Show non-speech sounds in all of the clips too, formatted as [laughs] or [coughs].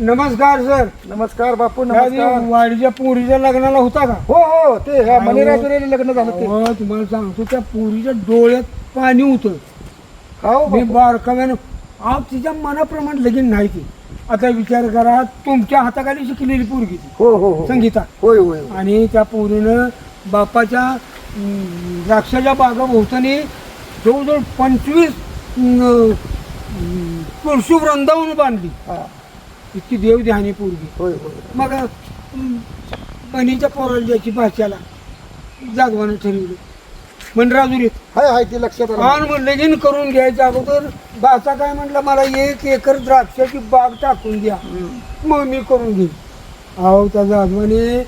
नमस्कार सर. नमस्कार बापू नमस्कार. वाडीच्या पोरीच्या लग्नाला होता का? हो हो ते ह्या मणिराजुरीला लग्न झालं ते. तुम्हाला सांगतो त्या पोरीच्या डोळ्यात पाणी होतं. हो मी बापू. बारकाव्यानं आप तिच्या मनाप्रमाणे लगीन नाही ती आता विचार करा तुमच्या हाताखाली शिकलेली पोरगी ती. हो हो हो. संगीता. होय होय. आणि त्या पोरीनं बापाच्या अं, द्राक्षाच्या बागा भोवतानी जवळजवळ पंचवीस तुळशी वृंदावन बांधली. हा, इतकी देव ध्यानी पोरगी. होय होय. मग अं, बहिणीच्या पोराला द्यायची भाच्याला. जागवानं ठरवलं. म्हण राजुरीत हाय हाय ते लक्षात आलं. आणि मग लगीन करून घ्यायचं अगोदर. बाचा काय म्हटलं मला एक एकर द्राक्षाची बाग टाकून द्या. मग मी करून घेईन. अहो त्या जाधवाने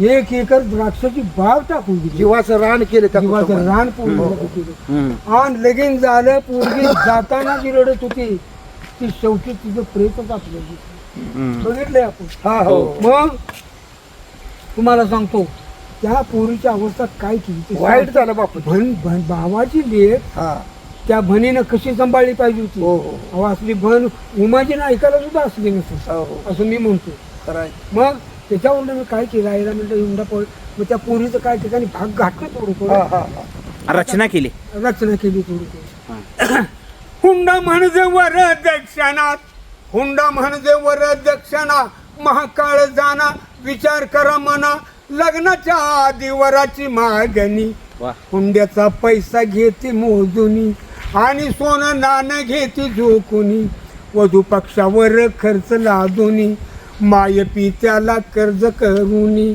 एक एकर द्राक्षाची बाग टाकून दिली. जीवाचं रान केलं त्या जीवाचं. रान पोरगीला केलं. आणि लगीन झालं पोरगी जाताना जी रडत होती ती शेवटी तिचं प्रेतच आपलं बघितलंय आपण. हा हो. मग? तुम्हाला सांगतो त्या पोरीच्या अवस्था काय केली? ते वाईट झालं बापू भन भन भावाची लेख हा. त्या भनीनं कशी सांभाळली पाहिजे होती? हो हो. अहो असली भन उमाजीनं ऐकायला सुद्धा असली नसेल. हो हो. असं मी म्हणतो. खरं आहे. मग त्याच्यावरून मी काय केलं? आईला म्हणलं एवढा पळ मग त्या पोरीचं काय ठिकाणी भाग घातलं थोडं हा थोडं? हा हा रचना केली. रचना केली थोडी थोडी. हुंडा म्हणजे वर दक्षिणात हुंडा म्हणजे वर दक्षिणा महाकाळ जाना विचार करा मना लग्नाच्या आधी वराची मागणी. हुंड्याचा पैसा घेते मोजुनी आणि सोनं नाणं घेते झोकुनी. वधू पक्षावर खर्च लादुनी माय पित्याला कर्ज करुनी.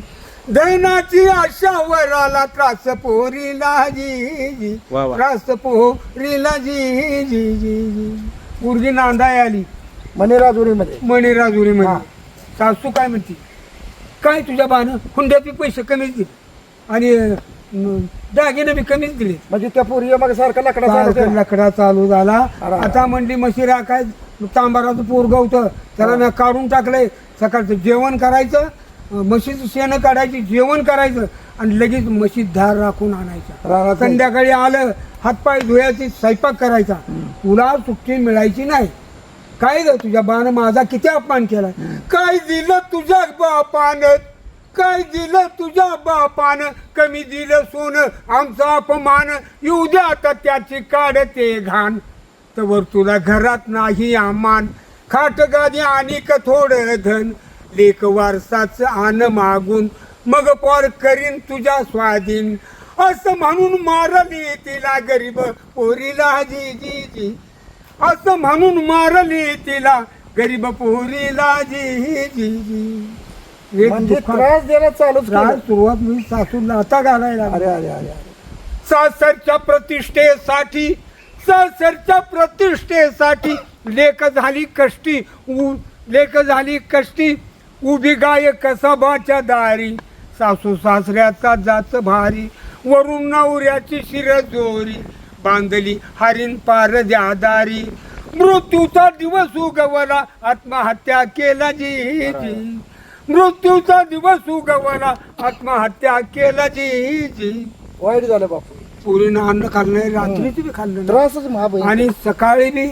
दैनाची आशा वराला त्रास पोरीला जी. त्रास पोरीला जी जी जी जी. पोरगी नांदाय आली. मणिराजुरीमध्ये. मणिराजुरी हा. म्हणजे सासू काय म्हणते? काय तुझ्या बानं हुंड्याचे पैसे कमीच दिले आणि अं, दागिने बी कमीच दिले. म्हणजे त्या पोरी मग सारखा लकडा लकडा चालू झाला. अरे. आता म्हणली मशिरा काय तांबाराचं पोरग होतं. त्याला मी काढून टाकलंय. सकाळचं जेवण करायचं अं, म्हशीचं शेण काढायची जेवण करायचं आणि लगेच म्हशीत धार राखून आणायचा रानात संध्याकाळी आलं हातपाय धुयाची स्वयंपाक करायचा. तुला सुट्टी मिळायची नाही. काय ग तुझ्या बाण माझा किती अपमान केला? काय दिलं तुझ्या बापानं? काय दिलं तुझ्या बापानं? कमी दिलं सोनं आमचा अपमान. येऊ द्या आता त्याची काढते घाण. तर तुला घरात नाही आमान खाट गादी आणि का थोडं धन. लेख वारसाच आण मागून. मग पॉर करीन तुझ्या स्वाधीन. असं म्हणून मारली तिला गरीब. पोरीला जी जी जी. असं म्हणून मारली तिला. गरीब पोरीला जी जी जी एक म्हणजे त्रास द्यायला चालूच. सुरुवात मी सासूला आता घालायला अरे लागलो. अरे अरे अरे सासरच्या प्रतिष्ठेसाठी सासरच्या प्रतिष्ठेसाठी लेख झाली कष्टी उ लेख झाली कष्टी. उभी गाय कसबाच्या दारी. सासू सासऱ्याचा जात भारी. वरून नवऱ्याची शिरजोरी बांधली हरिण पार दारी मृत्यूचा दिवस उगवला आत्महत्या केला जी जी मृत्यूचा दिवस उगवला आत्महत्या केला जी जी वाईट झालं बापू. पुरीनं अन्न खाल्लं रात्रीच बी खाल्लं नाही. त्रासच महाबाई आणि सकाळी बी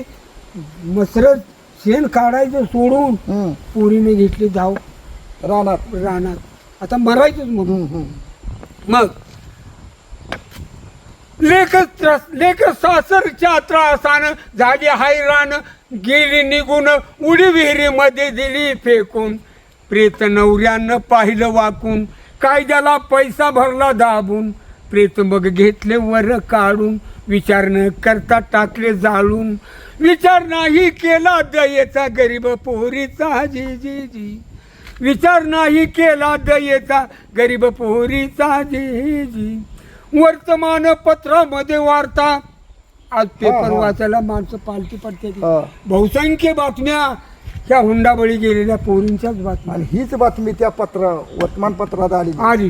मसरत शेण काढायचं सोडून हम्म. पुरीने घेतली धाव. रानात. रानात. आता मरायचंच म्हणून. हम्म, हम्म. मग लेख त्रास लेख सासरच्या त्रासानं झाली हैराण गेली निघून उडी विहिरीमध्ये दिली फेकून. प्रेत नवऱ्यानं पाहिलं वाकून कायद्याला पैसा भरला दाबून. प्रेत मग घेतले वर काढून विचार न करता टाकले जाळून. विचार नाही केला दयेचा गरीब पोहरीचा जी जी. जी विचार नाही केला दयेचा गरीब पोहरीचा जी जी. वर्तमानपत्रामध्ये वार्ता. आज पेपर. वाचायला माणसं पालती पडते. बहुसंख्य बातम्या ह्या हुंडाबळी गेलेल्या पोरींच्याच बातम्या. आणि हीच बातमी त्या पत्र वर्तमानपत्रात आली. आली.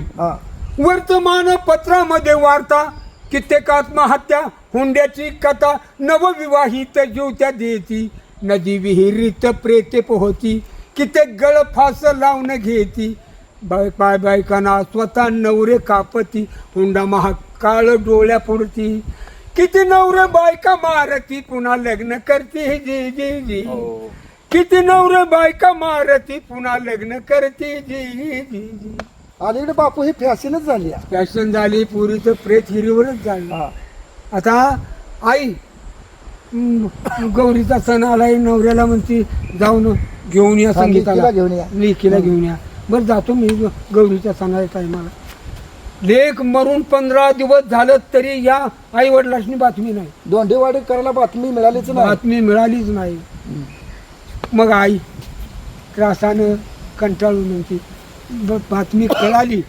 वर्तमानपत्रामध्ये वार्ता कित्येक आत्महत्या हुंड्याची कथा नवविवाहित ज्योत्या देती. नदी विहिरीत प्रेते पोहती कित्येक गळफास लावून घेती. बाय पाय बायकांना स्वतः नवरे कापती हुंडा महाकाळ डोळ्या पुरती किती नवरे बायका मारती पुन्हा लग्न करते जी जी जी. किती नवरे बायका मारती पुन्हा लग्न करते जी जी जी. अलीकडे बापू ही फॅशनच झाली आहे. फॅशन झाली पुरीचं प्रेत हिरीवरच झालं. हा. आता आई गौरीचा सण आलाय नवऱ्याला म्हणते जाऊन घेऊन या हा, संगीताला. लेकीला घेऊन या. लेकीला घेऊन या. बरं जातो मी गौरीच्या सणाच्या टायमाला लेख मरून पंधरा दिवस झालं तरी या आई वडिलांनी बातमी नाही. दोंडेवाडी करायला बातमी मिळालीच नाही. बातमी मिळालीच नाही. मग आई त्रासानं कंटाळून म्हणते बातमी कळाली.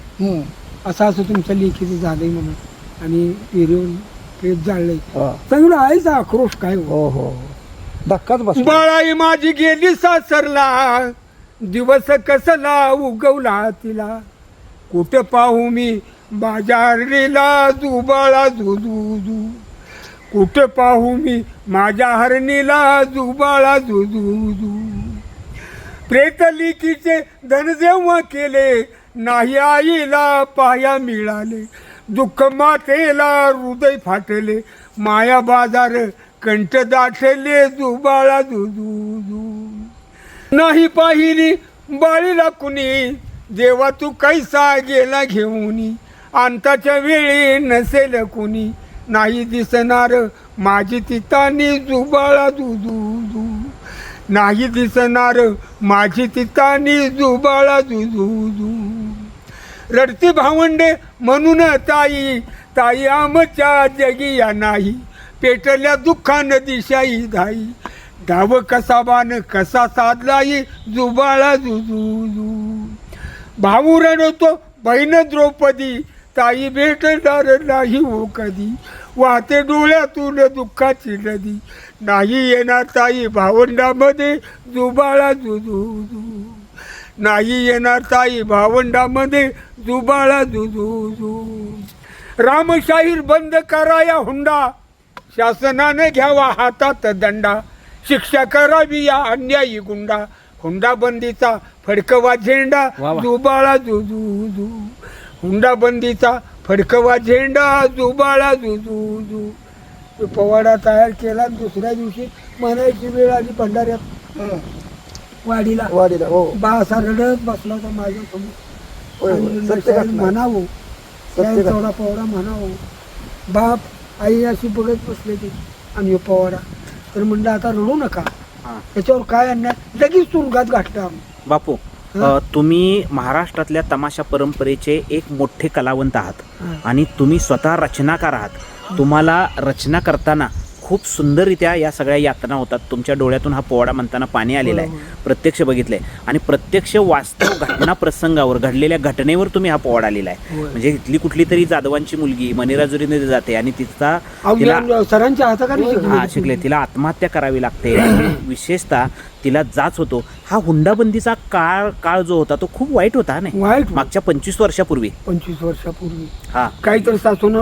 असं असं तुमचं लेखीचं झालंय म्हणून. आणि विहिरीवर पेट जाळलंय हा. चांगलं आईचा आक्रोश काय हो? हो हो धक्काच बस बाळाई माझी गेली सासरला. दिवस कसला उगवला तिला? कुठं पाहू मी बाजारीला जुबाळा जुजू कुठं पाहू मी माझ्या हरणीला जुबाळा जुजू प्रेतलिकीचे धन जेव्हा केले नाही आईला पाया मिळाले. दुःख मातेला हृदय फाटले. माया बाजार कंठ दाटले जुबाळा जुजू नाही पाहिली बाळीला कुणी जेव्हा तू कैसा गेला घेऊन. अंताच्या वेळी नसेल कुणी. नाही दिसणार माझी तितानी जुबाळा जुजू नाही दिसणार माझी तितानी जुबाळा जुजू रडती भावंडे म्हणून ताई ताई आमच्या जगी या नाही. पेटल्या दुःखानं दिशाई धाई. धाव कसा साधला कसा साधलाई जुबाळा जुजू भाऊ रडतो बहीण द्रौपदी ताई भेटणार नाही हो कधी. वाहते डोळ्यातून दुःखाची नदी. नाही येणार ताई भावंडामध्ये जुबाळा जुजू नाही येणार ताई भावंडामध्ये जुबाळा जुजू. रामशाहीर बंद कराया हुंडा. शासनाने घ्यावा हातात दंडा. शिक्षा करावी या अन्यायी गुंडा हुंडा बंदीचा फडकवा झेंडा. जुबाळा जुजू जू हुंडा बंदीचा फडकवा झेंडा जुबाळा जुजू जू तो पवाडा तयार केला दुसऱ्या दिवशी म्हणायची वेळ आली भंडाऱ्यात. वाडीला वाडीला हो बा असा रडत बसला होता होय, होय. सत्य साहेब घटना. म्हणावं सत्य साहेब घटना. तेवढा पवाडा म्हणावं बाप आई अशी बघत बसले ते आणि ह्यो पवाडा तर म्हणलं आता रडू नका हा. त्याच्यावर काय अन्याय लगेच तुरुंगात घातलं आम्ही बापू हा. अ, तुम्ही महाराष्ट्रातल्या तमाशा परंपरेचे एक मोठे कलावंत आहात हा. आणि तुम्ही स्वतः रचनाकार आहात तुम्हाला रचना करताना खूप सुंदररित्या या सगळ्या यातना होतात. तुमच्या डोळ्यातून हा पोवाडा म्हणताना पाणी आलेलं आहे. प्रत्यक्ष बघितलंय. आणि प्रत्यक्ष वास्तव घटना प्रसंगावर घडलेल्या घटनेवर तुम्ही हा पोवाडा आलेला आहे. होय. म्हणजे इथली कुठली तरी जाधवांची मुलगी मनेराजुरीने जाते आणि तिचा तिला मी सरांच्या हाताखाली हा शिकलो. तिला आत्महत्या करावी लागते. [coughs] विशेषतः तिला जाच होतो. हा हुंडाबंदीचा काळ काळ जो होता तो खूप वाईट होता नाही? वाईट मागच्या पंचवीस वर्षापूर्वी. पंचवीस वर्षापूर्वी. हा. काहीतरी सासून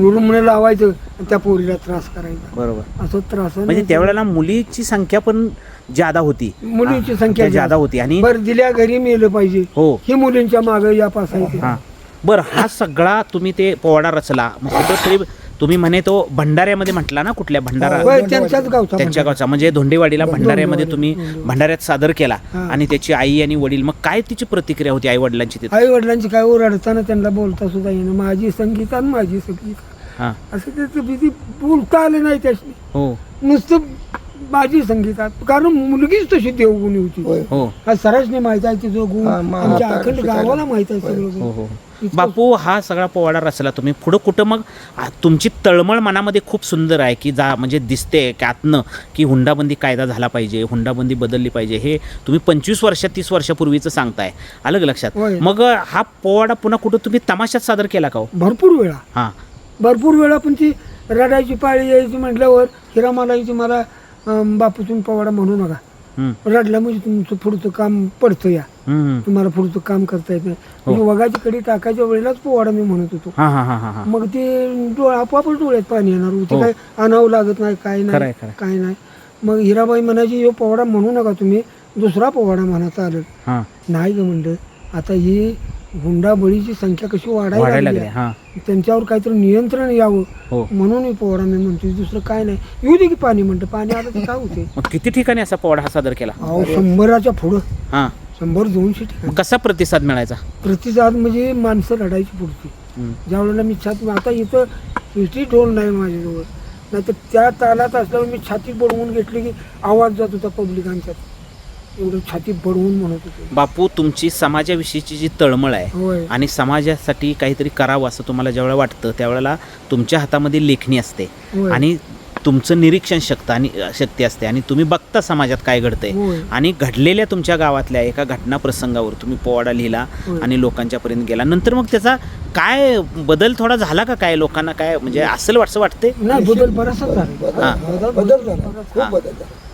रुग्ण लावायचं आणि त्या पोरीला त्रास करायचा. बरोबर. असं त्रास म्हणजे त्यावेळेला मुलीची संख्या पण जादा होती. मुलींची हा, संख्या त्या जादा होती. आणि बरं दिल्या घरी मेलं पाहिजे. हो. ही मुलींच्या मागे या पासायचे. हा. बर हा सगळा तुम्ही ते पोवाडा रचला. मग कुठंतरी तुम्ही म्हणे तो भंडाऱ्यामध्ये म्हटला ना कुठल्या भंडारा होय, त्यांच्याच गावचा त्यांच्या गावचा. म्हणजे धोंडेवाडीला भंडाऱ्यामध्ये तुम्ही भंडाऱ्यात सादर केला हा. आणि त्याची आई आणि वडील मग काय तिची प्रतिक्रिया होती आई वडिलांची तिथे? आई वडिलांची काय ओरडताना त्यांना बोलता सुद्धा येणं माझी संगीत आणि माझी संगीत. हा. असं त्याचं भीती बोलता आलं नाही त्याची हो. नुसतं माझी संगीतात कारण मुलगीच तशी देवगुणी होती. होय. हो. हा सरासने माहीत आहे तिचं गुण. हा, मा- आमच्या अखंड. गावाला माहीत आहे. सगळं हो गुण. हो. बापू हा सगळा पोवाडा रचला तुम्ही. पुढं कुठं मग? तुमची तळमळ मनामध्ये खूप सुंदर आहे की जा म्हणजे दिसते की आतनं की हुंडाबंदी कायदा झाला पाहिजे हुंडाबंदी बदलली पाहिजे. हे तुम्ही पंचवीस वर्ष तीस वर्षापूर्वीचं सांगताय. अलग लक्षात. मग हा पोवाडा पुन्हा कुठं तुम्ही तमाशात सादर केला का हो? भरपूर वेळा. हां. भरपूर वेळा पण ती रडायची पाळी यायची म्हटल्यावर हिरा मालायची मला अं, बापू तुम्ही पवाडा म्हणू नका. रडला म्हणजे तुमचं पुढचं काम पडतं या. तुम्हाला पुढचं काम करता येत नाही. हो. म्हणजे वगाची कडी टाकायच्या वेळेलाच पोवाडा मी म्हणत होतो. मग ते डोळा आपोआपच डोळ्यात पाणी येणार. होते. काय आणावं लागत नाही काय नाही. काय नाही. मग हिराबाई म्हणायची यो पोवाडा म्हणू नका तुम्ही. दुसरा पोवाडा म्हणा चालेल. हां. नाही ग म्हणलं आता ही हुंडाबळीची संख्या कशी वाढायला लागली त्यांच्यावर काहीतरी नियंत्रण यावं. हो. म्हणून मी पोहरा मी म्हणतो दुसरं काय नाही. येऊ दे की पाणी म्हणतं. पाणी आलं तर काय होते मग किती ठिकाणी असा पोवाडा हा सादर केला? अहो शंभराच्या पुढं. हा. शंभर दोनशे ठिकाणी. मग कसा प्रतिसाद मिळायचा? प्रतिसाद म्हणजे माणसं लढायची पुढची. हम्म. ज्या वेळेला मी छाती आता इथं इटी ढोल नाही माझ्याजवळ. नाही तर त्या तालात असल्यावर मी छाती बडवून घेतली की आवाज जात होता पब्लिकांच्यात एवढं छाती बडवून म्हणत होते बापू तुमची समाजाविषयीची जी तळमळ आहे होय आणि समाजासाठी काहीतरी करावं असं तुम्हाला ज्यावेळेला वाटतं त्यावेळेला तुमच्या हातामध्ये लेखणी असते होय. आणि तुमचं निरीक्षण शक्ती आणि शक्ती असते आणि तुम्ही बघता समाजात काय घडतंय होय. आणि घडलेल्या तुमच्या गावातल्या एका घटना प्रसंगावर तुम्ही पोवाडा लिहिला होय. आणि लोकांच्या पर्यंत गेला नंतर मग त्याचा काय बदल थोडा झाला का काय लोकांना काय म्हणजे असं वाटतं वाटते नाही बदल बराचसा झाला हा. बदल बदल झाला खूप. बदल झाला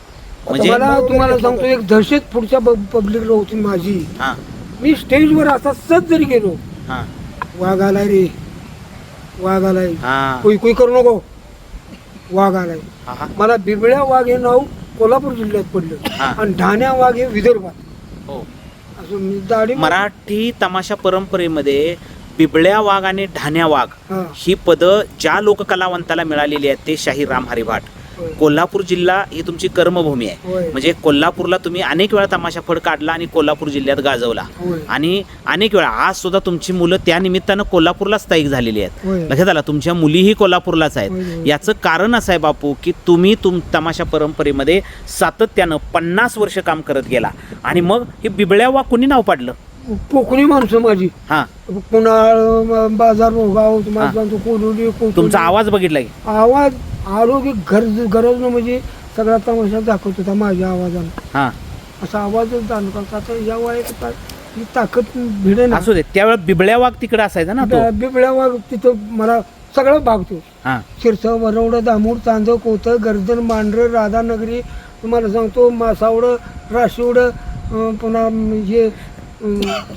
म्हणजे मला तुम्हाला सांगतो एक दहशत पुढच्या पब्लिकला होती माझी. हां. मी स्टेजवर असा सज जरी गेलो हां. वाघ आलाय रे. वाघ आलाय. हां. कुई कुई करू नको. वाघ आलाय. हां हां. मला बिबळ्या वाघ हे नाव कोल्हापूर जिल्ह्यात पडलं. हा. आणि ढाण्या वाघ हे विदर्भात. हो. असं मी दाढी मराठी तमाशा परंपरेमध्ये बिबळ्या वाघ आणि ढाण्या वाघ हा. ही पदं ज्या लोककलावंताला मिळालेली आहेत ते शाहीर राम हरिभाट. कोल्हापूर जिल्हा ही तुमची कर्मभूमी आहे. म्हणजे कोल्हापूरला तुम्ही अनेक वेळा तमाशा फड काढला आणि कोल्हापूर जिल्ह्यात गाजवला. आणि अनेक वेळा आज सुद्धा तुमची मुलं त्या निमित्तानं कोल्हापूरला स्थायिक झालेली आहेत. लक्षात आला तुमच्या मुलीही कोल्हापूरलाच आहेत. याचं कारण असं आहे बापू की तुम्ही तुम तमाशा परंपरेमध्ये सातत्यानं पन्नास वर्ष काम करत गेला आणि मग हे बिबळ्या वा कुणी नाव पाडलं कोकणी माणसं माझी. हां. कुणाळ बाजार. सांगतो कोलुडी कोथुंडी. तुमचा आवाज बघितला आवाज की गरज गरज न म्हणजे सगळा तमाशा दाखवत होता माझ्या आवाजानं. हां. असा आवाजच जाणवत आता या वयात ही ताकद भिडे ना. असू दे त्यावेळेला बिबळ्या वाघ तिकडे असायचा ना तो. बिबळ्या- वाघ तिथं मला सगळं भागतो. हां. शिरसं वरवडं दामूर चांदव कोथं गर्दन मांढरं राधानगरी. तुम्हाला सांगतो मासावडं राशिवडं पुन्हा हे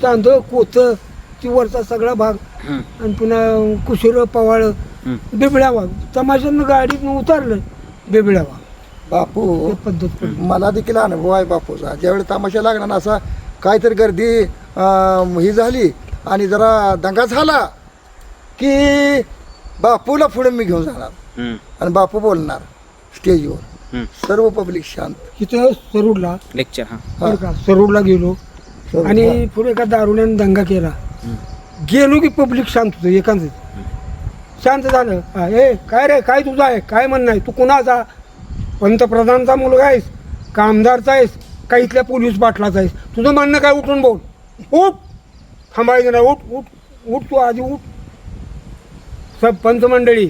चांदव कोथं ती वरचा सगळा भाग. हं, आणि पुन्हा कुशिरं पवाळं हं. बिबळ्या वाघ तमाशानं गाडीतनं उतरलं बिबळ्या वाघ बापू हे पद्धत पडली. मला देखील अनुभव आहे बापूचा. ज्यावेळी तमाशा लागला ना असा काहीतरी गर्दी अं, ही झाली आणि जरा दंगा झाला की बापूला पुढे मी घेऊन जाणार. हं, आणि बापू बोलणार स्टेजवर. हं. सर्व पब्लिक शांत. इथं सरूडला लेक्चर हां. बरं का सरूडला गेलो. आणि पुढे एका दारुण्यानं दंगा केला. गेलो की पब्लिक शांत होतं एकांच शांत झालं. हा, ए काय रे काय तुझं आहे? काय म्हणणं आहे? तू कुणाचा? पंतप्रधानचा मुलगा आहेस का आमदारचा आहेस का इथल्या पोलीस पाटलाचा आहेस? तुझं म्हणणं काय? उठून बोल. उठ. थांबायचं नाही उठ उठ उठ तू आधी उठ. सब पंचमंडळी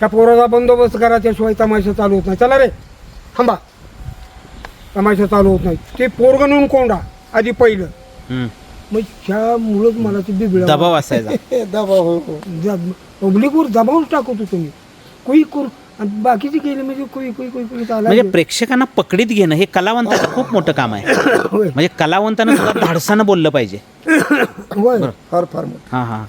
त्या पोराचा बंदोबस्त करा त्याशिवाय तमाशा चालू होत नाही. चला रे थांबा. तमाशा चालू होत नाही. ते पोरग नेऊन कोंडा. आधी पहिलं. हं. मग ह्यामुळंच मला ते बिबळ्या दबाव असायचा. [laughs] दबाव हो, हो. पब्लिकवर दबावच टाकत होतो मी. कुई करू आणि बाकीचे केले म्हणजे कुई कुई कुई कुई चालायचे. म्हणजे प्रेक्षकांना पकडीत घेणं हे कलावंताचं खूप मोठं काम आहे. [coughs] होय. म्हणजे कलावंतानं सुद्धा धाडसानं बोललं पाहिजे. [coughs] होय. फार फार मोठं. हां हां.